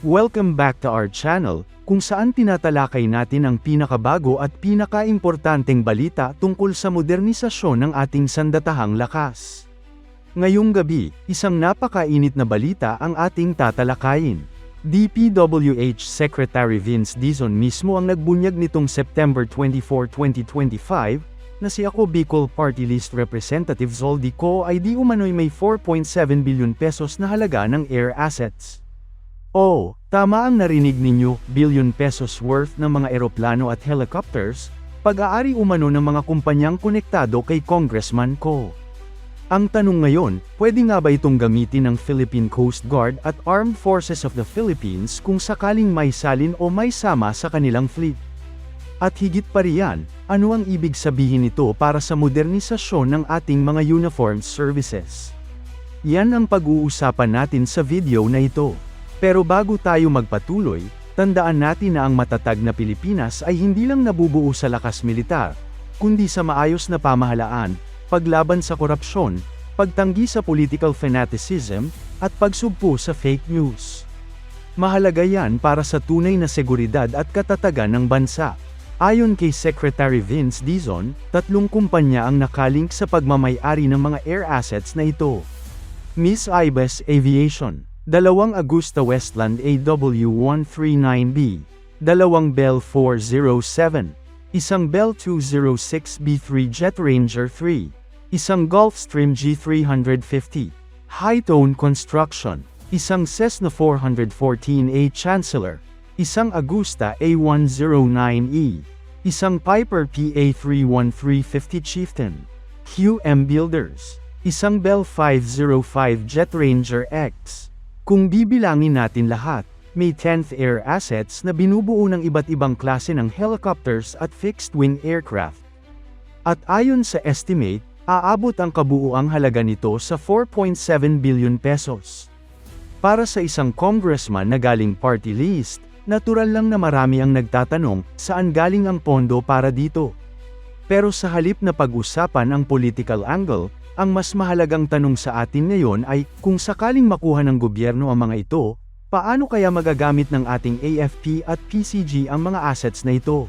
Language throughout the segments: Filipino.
Welcome back to our channel, kung saan tinatalakay natin ang pinakabago at pinakaimportanteng balita tungkol sa modernisasyon ng ating sandatahang lakas. Ngayong gabi, isang napakainit na balita ang ating tatalakayin. DPWH Secretary Vince Dizon mismo ang nagbunyag nitong September 24, 2025, na si Ako Bicol Party List Representative Zoldi Co ay di umano'y may 4.7 billion pesos na halaga ng air assets. Oh, tama ang narinig ninyo, billion pesos worth ng mga eroplano at helicopters, pag-aari umano ng mga kumpanyang konektado kay Congressman Ko. Ang tanong ngayon, pwede nga ba itong gamitin ng Philippine Coast Guard at Armed Forces of the Philippines kung sakaling may salin o may sama sa kanilang fleet? At higit pa riyan, ano ang ibig sabihin nito para sa modernisasyon ng ating mga uniformed services? Yan ang pag-uusapan natin sa video na ito. Pero bago tayo magpatuloy, tandaan natin na ang matatag na Pilipinas ay hindi lang nabubuo sa lakas militar, kundi sa maayos na pamahalaan, paglaban sa korupsyon, pagtanggi sa political fanaticism, at pagsugpo sa fake news. Mahalaga yan para sa tunay na seguridad at katatagan ng bansa. Ayon kay Secretary Vince Dizon, tatlong kumpanya ang nakalink sa pagmamayari ng mga air assets na ito. Miss Ibis Aviation, dalawang Augusta Westland AW139B, dalawang Bell 407, isang Bell 206B3 Jet Ranger 3, isang Gulfstream G350, High-Tone Construction, isang Cessna 414A Chancellor, isang Agusta A109E, isang Piper PA31350 Chieftain, QM Builders, isang Bell 505 Jet Ranger X. Kung bibilangin natin lahat, may 10th air assets na binubuo ng iba't ibang klase ng helicopters at fixed-wing aircraft. At ayon sa estimate, aabot ang kabuuang halaga nito sa 4.7 billion pesos. Para sa isang congressman na galing party list, natural lang na marami ang nagtatanong, saan galing ang pondo para dito? Pero sa halip na pag-usapan ang political angle, ang mas mahalagang tanong sa atin ngayon ay, kung sakaling makuha ng gobyerno ang mga ito, paano kaya magagamit ng ating AFP at PCG ang mga assets na ito?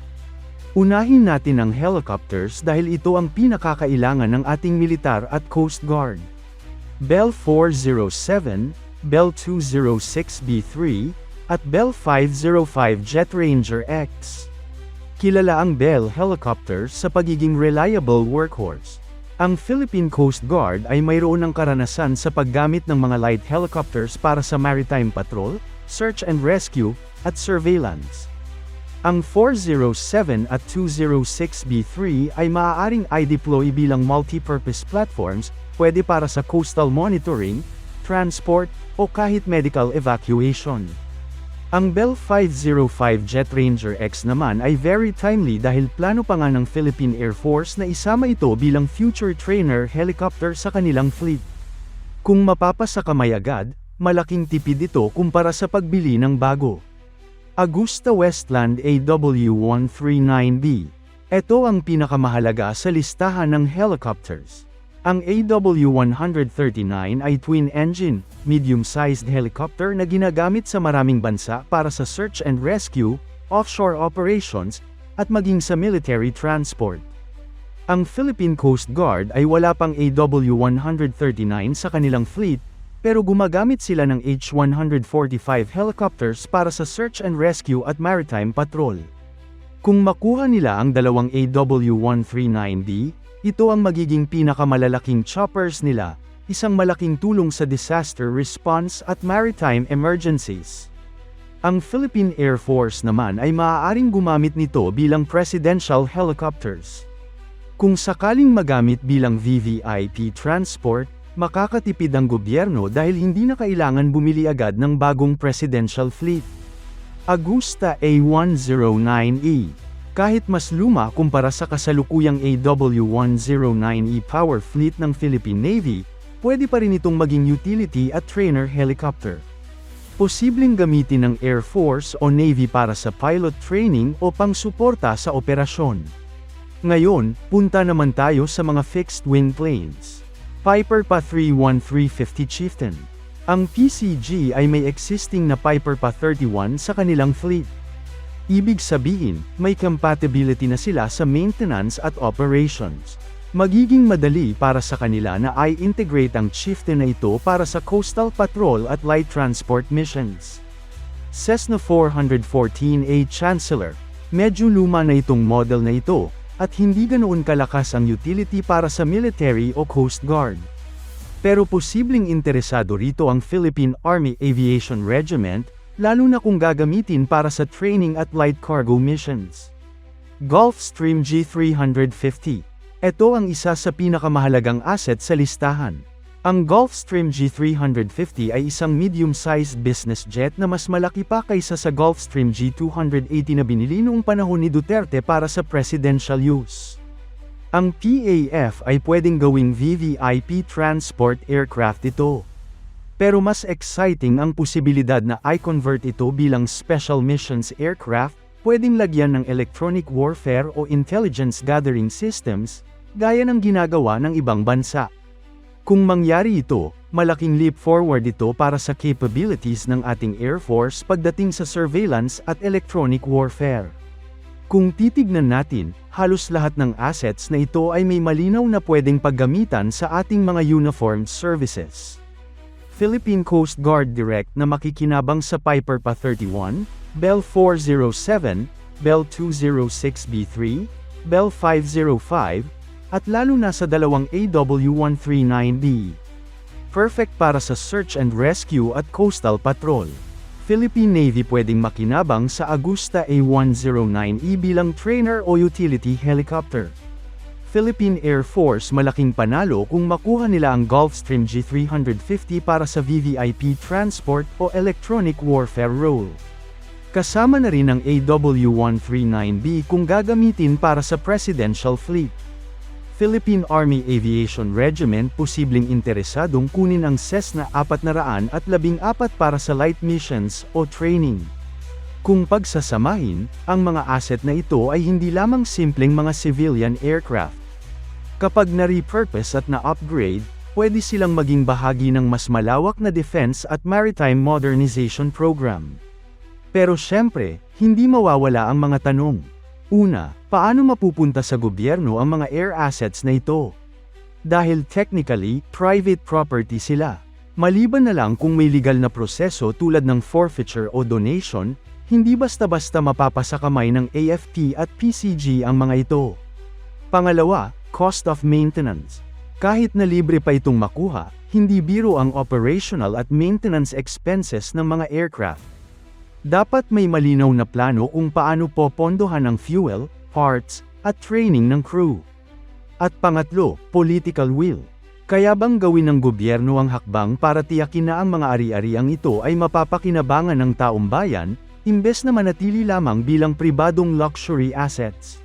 Unahin natin ang helicopters dahil ito ang pinakakailangan ng ating militar at Coast Guard. Bell 407, Bell 206B3, at Bell 505 Jet Ranger X. Kilala ang Bell Helicopters sa pagiging reliable workhorse. Ang Philippine Coast Guard ay mayroon ng karanasan sa paggamit ng mga light helicopters para sa maritime patrol, search and rescue, at surveillance. Ang 407 at 206B3 ay maaaring i-deploy bilang multi-purpose platforms, pwede para sa coastal monitoring, transport, o kahit medical evacuation. Ang Bell 505 Jet Ranger X naman ay very timely dahil plano pa nga ng Philippine Air Force na isama ito bilang future trainer helicopter sa kanilang fleet. Kung mapapasa kamay agad, malaking tipid ito kumpara sa pagbili ng bago. Augusta Westland AW139B. Ito ang pinakamahalaga sa listahan ng helicopters. Ang AW139 ay twin-engine, medium-sized helicopter na ginagamit sa maraming bansa para sa search and rescue, offshore operations, at maging sa military transport. Ang Philippine Coast Guard ay wala pang AW139 sa kanilang fleet, pero gumagamit sila ng H-145 helicopters para sa search and rescue at maritime patrol. Kung makuha nila ang dalawang AW139D, ito ang magiging pinakamalalaking choppers nila, isang malaking tulong sa disaster response at maritime emergencies. Ang Philippine Air Force naman ay maaaring gumamit nito bilang presidential helicopters. Kung sakaling magamit bilang VVIP transport, makakatipid ang gobyerno dahil hindi na kailangan bumili agad ng bagong presidential fleet. Agusta A109E kahit mas luma kumpara sa kasalukuyang AW109E power fleet ng Philippine Navy, pwede pa rin itong maging utility at trainer helicopter. Posibleng gamitin ng Air Force o Navy para sa pilot training o pangsuporta sa operasyon. Ngayon, punta naman tayo sa mga fixed-wing planes. Piper Pa 31350 Chieftain. Ang PCG ay may existing na Piper PA-31 sa kanilang fleet. Ibig sabihin, may compatibility na sila sa maintenance at operations. Magiging madali para sa kanila na i-integrate ang chieftain na ito para sa coastal patrol at light transport missions. Cessna 414A Chancellor, medyo luma na itong model na ito, at hindi ganoon kalakas ang utility para sa military o coast guard. Pero posibleng interesado rito ang Philippine Army Aviation Regiment, lalo na kung gagamitin para sa training at light cargo missions. Gulfstream G350 Ito ang isa sa pinakamahalagang asset sa listahan. Ang Gulfstream G350 ay isang medium-sized business jet na mas malaki pa kaysa sa Gulfstream G280 na binili noong panahon ni Duterte para sa presidential use. Ang PAF ay pwedeng gawing VVIP transport aircraft ito. Pero mas exciting ang posibilidad na i-convert ito bilang special missions aircraft, pwedeng lagyan ng electronic warfare o intelligence gathering systems, gaya ng ginagawa ng ibang bansa. Kung mangyari ito, malaking leap forward ito para sa capabilities ng ating Air Force pagdating sa surveillance at electronic warfare. Kung titignan natin, halos lahat ng assets na ito ay may malinaw na pwedeng paggamitan sa ating mga uniformed services. Philippine Coast Guard Direct na makikinabang sa Piper PA-31, Bell 407, Bell 206B3, Bell 505, at lalo na sa dalawang AW-139B. Perfect para sa search and rescue at coastal patrol. Philippine Navy pwedeng makinabang sa Agusta A109E bilang trainer o utility helicopter. Philippine Air Force malaking panalo kung makuha nila ang Gulfstream G350 para sa VVIP transport o electronic warfare role. Kasama na rin ang AW139B kung gagamitin para sa presidential fleet. Philippine Army Aviation Regiment posibleng interesadong kunin ang Cessna 414 para sa light missions o training. Kung pagsasamahin, ang mga asset na ito ay hindi lamang simpleng mga civilian aircraft. Kapag na-repurpose at na-upgrade, pwede silang maging bahagi ng mas malawak na defense at maritime modernization program. Pero syempre, hindi mawawala ang mga tanong. Una, paano mapupunta sa gobyerno ang mga air assets na ito? Dahil technically, private property sila. Maliban na lang kung may legal na proseso tulad ng forfeiture o donation, hindi basta-basta mapapasa kamay ng AFP at PCG ang mga ito. Pangalawa, cost of maintenance. Kahit na libre pa itong makuha, hindi biro ang operational at maintenance expenses ng mga aircraft. Dapat may malinaw na plano kung paano popondohan ang fuel, parts, at training ng crew. At pangatlo, political will. Kaya bang gawin ng gobyerno ang hakbang para tiyakin na ang mga ari-ariang ito ay mapapakinabangan ng taong bayan, imbes na manatili lamang bilang pribadong luxury assets?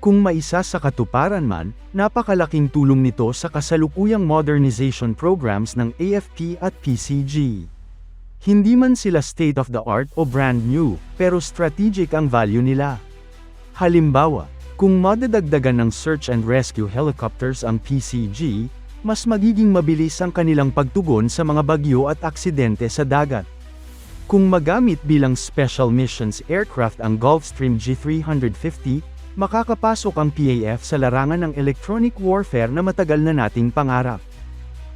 Kung maisa sa katuparan man, napakalaking tulong nito sa kasalukuyang modernization programs ng AFP at PCG. Hindi man sila state-of-the-art o brand new, pero strategic ang value nila. Halimbawa, kung madadagdagan ng search and rescue helicopters ang PCG, mas magiging mabilis ang kanilang pagtugon sa mga bagyo at aksidente sa dagat. Kung magamit bilang special missions aircraft ang Gulfstream G350, makakapasok ang PAF sa larangan ng electronic warfare na matagal na nating pangarap.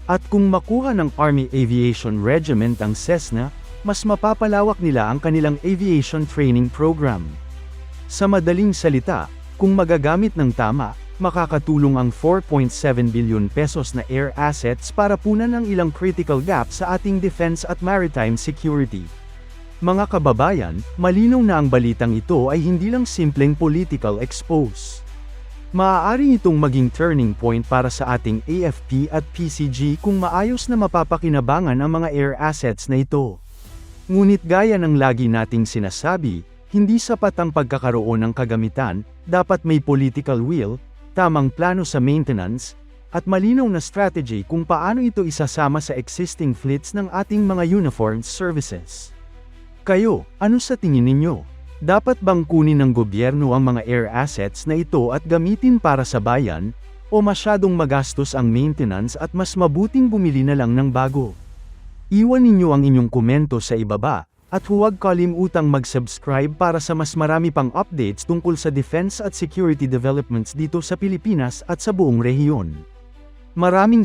At kung makuha ng Army Aviation Regiment ang Cessna, mas mapapalawak nila ang kanilang aviation training program. Sa madaling salita, kung magagamit ng tama, makakatulong ang 4.7 billion pesos na air assets para punan ang ilang critical gap sa ating defense at maritime security. Mga kababayan, malinaw na ang balitang ito ay hindi lang simpleng political expose. Maaari itong maging turning point para sa ating AFP at PCG kung maayos na mapapakinabangan ang mga air assets na ito. Ngunit gaya ng lagi nating sinasabi, hindi sapat ang pagkakaroon ng kagamitan, dapat may political will, tamang plano sa maintenance, at malinaw na strategy kung paano ito isasama sa existing fleets ng ating mga uniformed services. Kayo, ano sa tingin ninyo? Dapat bang kunin ng gobyerno ang mga air assets na ito at gamitin para sa bayan, o masyadong magastos ang maintenance at mas mabuting bumili na lang ng bago? Iwan ninyo ang inyong komento sa ibaba, at huwag kalimutang mag-subscribe para sa mas marami pang updates tungkol sa defense at security developments dito sa Pilipinas at sa buong rehiyon. Maraming